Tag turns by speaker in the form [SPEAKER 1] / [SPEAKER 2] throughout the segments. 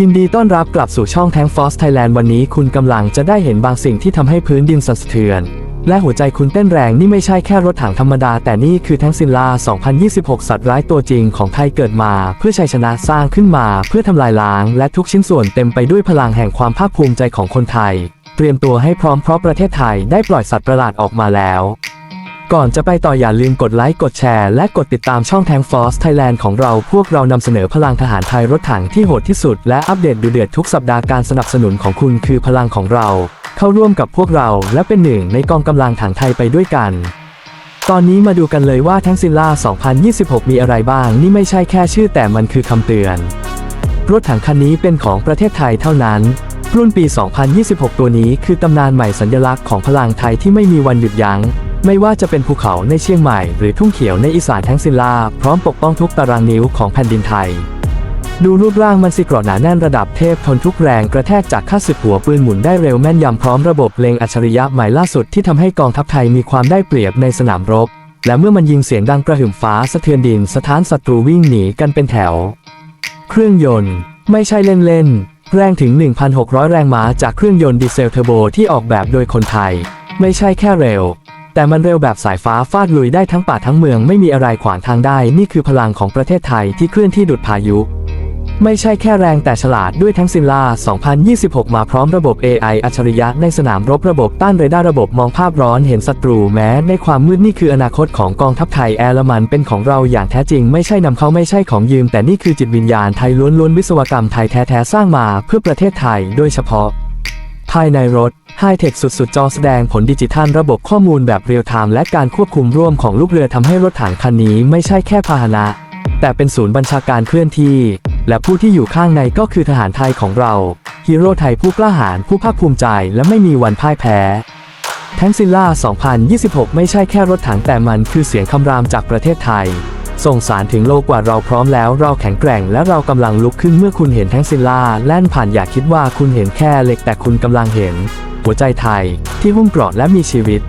[SPEAKER 1] ยินดีต้อนรับกลับสู่ช่องแทงฟอสไทยแลนด์วันนี้คุณกำลังจะได้เห็นบางสิ่งที่ทำให้พื้นดินสั่นสะเทือน และหัวใจคุณเต้นแรงนี่ไม่ใช่แค่รถถังธรรมดา แต่นี่คือแทงซินลา 2026 สัตว์ร้ายตัวจริงของไทยเกิดมา เพื่อชัยชนะสร้างขึ้นมา เพื่อทำลายล้าง และทุกชิ้นส่วนเต็มไปด้วยพลังแห่งความภาคภูมิใจของคนไทย เตรียมตัวให้พร้อมเพราะประเทศไทยได้ปล่อยสัตว์ประหลาดออกมาแล้ว ก่อนจะไปต่ออย่าลืมกดไลค์กดแชร์และกดติดตามช่องแทงฟอสไทยแลนด์ของเราพวกเรานำเสนอพลังทหารไทยรถถังที่โหดที่สุด และอัปเดตดูเดือดทุกสัปดาห์การสนับสนุนของคุณคือพลังของเรา เข้าร่วมกับพวกเราและเป็นหนึ่งในกองกำลังถังไทยไปด้วยกัน ตอนนี้มาดูกันเลยว่าแทงซิลล่า 2026 มีอะไรบ้าง นี่ไม่ใช่แค่ชื่อแต่มันคือคำเตือน รถถังคันนี้เป็นของประเทศไทยเท่านั้น รุ่นปี 2026 ตัวนี้คือตำนานใหม่สัญลักษณ์ของพลังไทยที่ไม่มีวันหยุดยัง้ง ไม่ว่าจะเป็นภูเขาในเชียงใหม่หรือทุ่งเขียวในอีสานแทงซิลล่าพร้อมปกป้องทุกตารางนิ้วของแผ่นดินไทย ดูรูปร่างมันสิกราะหนาแน่นระดับเทพทนทุกแรงกระแทกจากค่าศึกหัวปืนหมุนได้เร็วแม่นยำพร้อมระบบเล็งอัจฉริยะใหม่ล่าสุดที่ทำให้กองทัพไทยมีความได้เปรียบในสนามรบ และเมื่อมันยิงเสียงดังกระหึ่มฟ้าสะเทือนดินสถานศัตรูวิ่งหนีกันเป็นแถว เครื่องยนต์ ไม่ใช่เล่นๆแรงถึง 1,600 แรงม้าจากเครื่องยนต์ดีเซลเทอร์โบที่ออกแบบโดยคนไทย ไม่ใช่แค่เร็ว แต่มันเร็วแบบสายฟ้าฟาดลุยได้ทั้งป่าทั้งเมืองไม่มีอะไรขวางทางได้ นี่คือพลังของประเทศไทยที่เคลื่อนที่ดุดพายุ ไม่ใช่แค่แรงแต่ฉลาดด้วยทั้งซิลล่า2026 มาพร้อมระบบ AI อัจฉริยะในสนามรบระบบต้านเรดาร์ระบบมองภาพร้อนเห็นศัตรูแม้ในความมืดนี่คืออนาคตของกองทัพไทยแอร์ลมันเป็นของเราอย่างแท้จริง ไม่ใช่นำเข้าไม่ใช่ของยืม แต่นี่คือจิตวิญญาณไทยล้วนๆวิศวกรรมไทยแท้ๆสร้างมาเพื่อประเทศไทย โดยเฉพาะ ภายในรถไฮเทคสุดๆ จอแสดงผลดิจิทัลระบบข้อมูลแบบเรียลไทม์และการควบคุมร่วมของลูกเรือทำให้รถถังคันนี้ไม่ใช่แค่พาหนะ แต่เป็นศูนย์บัญชาการเคลื่อนที่ และผู้ที่อยู่ข้างในก็คือทหารไทยของเรา ฮีโร่ไทยผู้กล้าหาญผู้ภาคภูมิใจและไม่มีวันพ่ายแพ้แทงซิลล่า 2026 ไม่ใช่แค่รถถังแต่มันคือเสียงคำรามจากประเทศไทย ส่งสารถึงโลกว่าเราพร้อมแล้วเราแข็งแกร่งและเรากำลังลุกขึ้นเมื่อคุณเห็นแทงซิลล่าแล่นผ่านอย่าคิดว่าคุณเห็นแค่เหล็กแต่คุณกำลังเห็น หัวใจไทย ที่หุ้มเกราะและมีชีวิต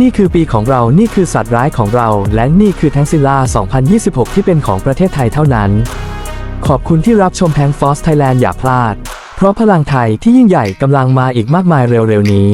[SPEAKER 1] นี่คือปีของเรานี่คือสัตว์ร้ายของเรา และนี่คือแทงซิลล่า2026 ที่เป็นของประเทศไทยเท่านั้น ขอบคุณที่รับชมแทงฟอสไทยแลนด์อย่าพลาด เพราะพลังไทยที่ยิ่งใหญ่กำลังมาอีกมากมายเร็วๆนี้